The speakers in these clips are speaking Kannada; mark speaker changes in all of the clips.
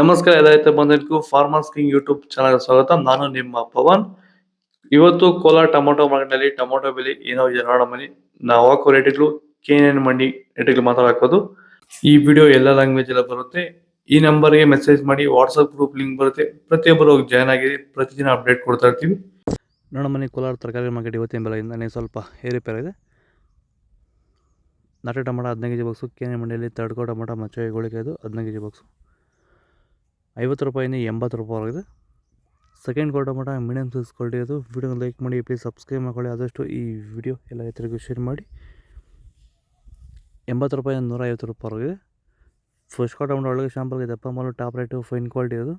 Speaker 1: ನಮಸ್ಕಾರ ಎಲ್ಲ ರೈತ ಫಾರ್ಮರ್ಸ್ ಕಿಂಗ್ ಯೂಟ್ಯೂಬ್ ಚಾನಲ್ ಸ್ವಾಗತ. ನಾನು ನಿಮ್ಮ ಪವನ್. ಇವತ್ತು ಕೋಲಾರ ಟೊಮೊಟೊ ಮಾರ್ಕೆಟ್ನಲ್ಲಿ ಟೊಮೊಟೊ ಬೆಲೆ ಏನೋ ಇದೆ ನೋಡೋ ಮನಿ ನಾವು ಹಾಕೋ ರೇಟ್ಗಳು ಕೆ ಮಂಡಿ ರೇಟ್ಗಳು ಮಾತಾಡೋದು ಈ ವಿಡಿಯೋ ಎಲ್ಲ ಲ್ಯಾಂಗ್ವೇಜ್ ಎಲ್ಲ ಬರುತ್ತೆ. ಈ ನಂಬರ್ಗೆ ಮೆಸೇಜ್ ಮಾಡಿ ವಾಟ್ಸಪ್ ಗ್ರೂಪ್ ಲಿಂಕ್ ಬರುತ್ತೆ. ಪ್ರತಿಯೊಬ್ಬರು ಹೋಗಿ ಜಾಯ್ನ್ ಆಗಿ ಪ್ರತಿದಿನ ಅಪ್ಡೇಟ್ ಕೊಡ್ತಾ ಇರ್ತೀವಿ. ನೋಡೋ ಮನೆ ಕೋಲಾರ ತರಕಾರಿ ಮಾರ್ಕೆಟ್ ಇವತ್ತಿನ ಬೆಲೆಯಿಂದ ಸ್ವಲ್ಪ ಏರುಪೇರಾಗಿದೆ ನಾಟಿ ಟೊಮೊಟೊ ಹದಿನೈದು ಕೆ ಜಿ ಬಾಕ್ಸು ಕೇನೆ ಮಂಡಿಯಲ್ಲಿ ತಡ್ಕೋ ಟೊಮೊಟೊ ಮಚ್ಚೆ ಇದು ಹದಿನೈದು ಕೆ ಜಿ ಬಾಕ್ಸು ಐವತ್ತು ರೂಪಾಯಿಂದ ಎಂಬತ್ತು ರೂಪಾಯಿವರೆಗಿದೆ second quarter tomato medium size quality ಅದು ವೀಡಿಯೋನ ಲೈಕ್ ಮಾಡಿ ಪ್ಲೀಸ್ ಸಬ್ಸ್ಕ್ರೈಬ್ ಮಾಡ್ಕೊಳ್ಳಿ. ಆದಷ್ಟು ಈ ವಿಡಿಯೋ ಎಲ್ಲ ರೈತರಿಗೂ ಶೇರ್ ಮಾಡಿ. ಎಂಬತ್ತು ರೂಪಾಯಿಂದ ನೂರ ಐವತ್ತು ರೂಪಾಯಿವರೆಗಿದೆ ಫಸ್ಟ್ ಕ್ವಾರ್ಟರ್ ಟೊಮೊಟೊ ಒಳಗೆ ಶಾಂಪಲ್ಗೆ ದಪ್ಪ ಮಾಲು ಟಾಪ್ ರೇಟು ಫೈನ್ ಕ್ವಾಲಿಟಿ ಅದು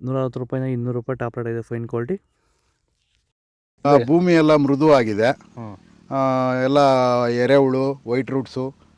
Speaker 1: ನೂರ ಐವತ್ತು ರೂಪಾಯಿಂದ ಇನ್ನೂರು ರೂಪಾಯಿ ಟಾಪ್ ರೇಟ್ ಇದೆ ಫೈನ್ ಕ್ವಾಲಿಟಿ
Speaker 2: ಆ, ಭೂಮಿ ಎಲ್ಲ ಮೃದುವಾಗಿದೆ. ಎಲ್ಲ ಎರೆಹುಳು ವೈಟ್ ರೂಟ್ಸು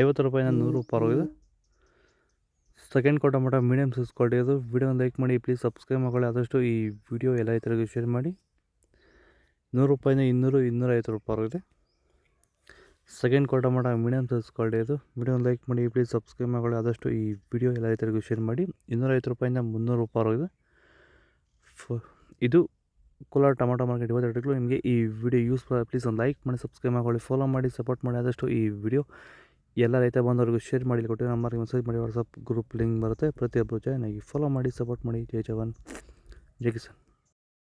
Speaker 1: ಐವತ್ತು ರೂಪಾಯಿಂದ ನೂರು ರೂಪಾಯಿ ಇದೆ ಸೆಕೆಂಡ್ ಕೊಟ್ಟ ಮಟ್ಟ ಮೀಡಿಯಮ್ ಸೈಜ್ ಕ್ವಾಲಿಟಿ ಅದು ವಿಡಿಯೋನ ಲೈಕ್ ಮಾಡಿ ಪ್ಲೀಸ್ ಸಬ್ಸ್ಕ್ರೈಬ್ ಮಾಡ್ಕೊಳ್ಳಿ. ಆದಷ್ಟು ಈ ವಿಡಿಯೋ ಎಲ್ಲ ರೈತರಿಗೂ ಶೇರ್ ಮಾಡಿ. ನೂರು ರೂಪಾಯಿಂದ ಇನ್ನೂರು ಇನ್ನೂರೈವತ್ತು ಇದೆ ಸೆಕೆಂಡ್ ಕೊಟ್ಟ ಮಟ್ಟ ಮೀಡಿಯಮ್ ಸೈಜ್ ಕ್ವಾಲಿಟಿ ಅದು ವಿಡಿಯೋನ ಲೈಕ್ ಮಾಡಿ ಪ್ಲೀಸ್ ಸಬ್ಸ್ಕ್ರೈಬ್ ಮಾಡ್ಕೊಳ್ಳಿ. ಆದಷ್ಟು ಈ ವಿಡಿಯೋ ಎಲ್ಲ ರೈತರಿಗೂ ಶೇರ್ ಮಾಡಿ. ಇನ್ನೂರೈವತ್ತು ರೂಪಾಯಿಂದ ಮುನ್ನೂರು ರೂಪಾಯಿವರೆಗಿದೆ ಫ ಇದು ಕೋಲಾರ ಟೊಮೊಟೊ ಮಾರ್ಕೆಟ್ ಇವತ್ತು ನಿಮಗೆ ಈ ವಿಡಿಯೋ ಯೂಸ್ ಪ್ಲೀಸ್ ಒಂದು ಲೈಕ್ ಮಾಡಿ ಸಬ್ಸ್ಕ್ರೈಬ್ ಮಾಡ್ಕೊಳ್ಳಿ. ಫಾಲೋ ಮಾಡಿ ಸಪೋರ್ಟ್ ಮಾಡಿ. ಆದಷ್ಟು ಈ ವಿಡಿಯೋ ಎಲ್ಲ ರೈತ ಬಂದವರಿಗೂ ಶೇರ್ ಮಾಡಿ ಕೊಟ್ಟು ನಂಬರ್ಗೆ ಮೆಸೇಜ್ ಮಾಡಿ ವಾಟ್ಸಪ್ ಗ್ರೂಪ್ ಲಿಂಕ್ ಬರುತ್ತೆ. ಪ್ರತಿಯೊಬ್ಬರು ಜಾಯ್ನ್ ಆಗಿ ಫಾಲೋ ಮಾಡಿ ಸಪೋರ್ಟ್ ಮಾಡಿ. ಜೈ ಜವಾನ್. ಜೈ ಕಿಸಾನ್.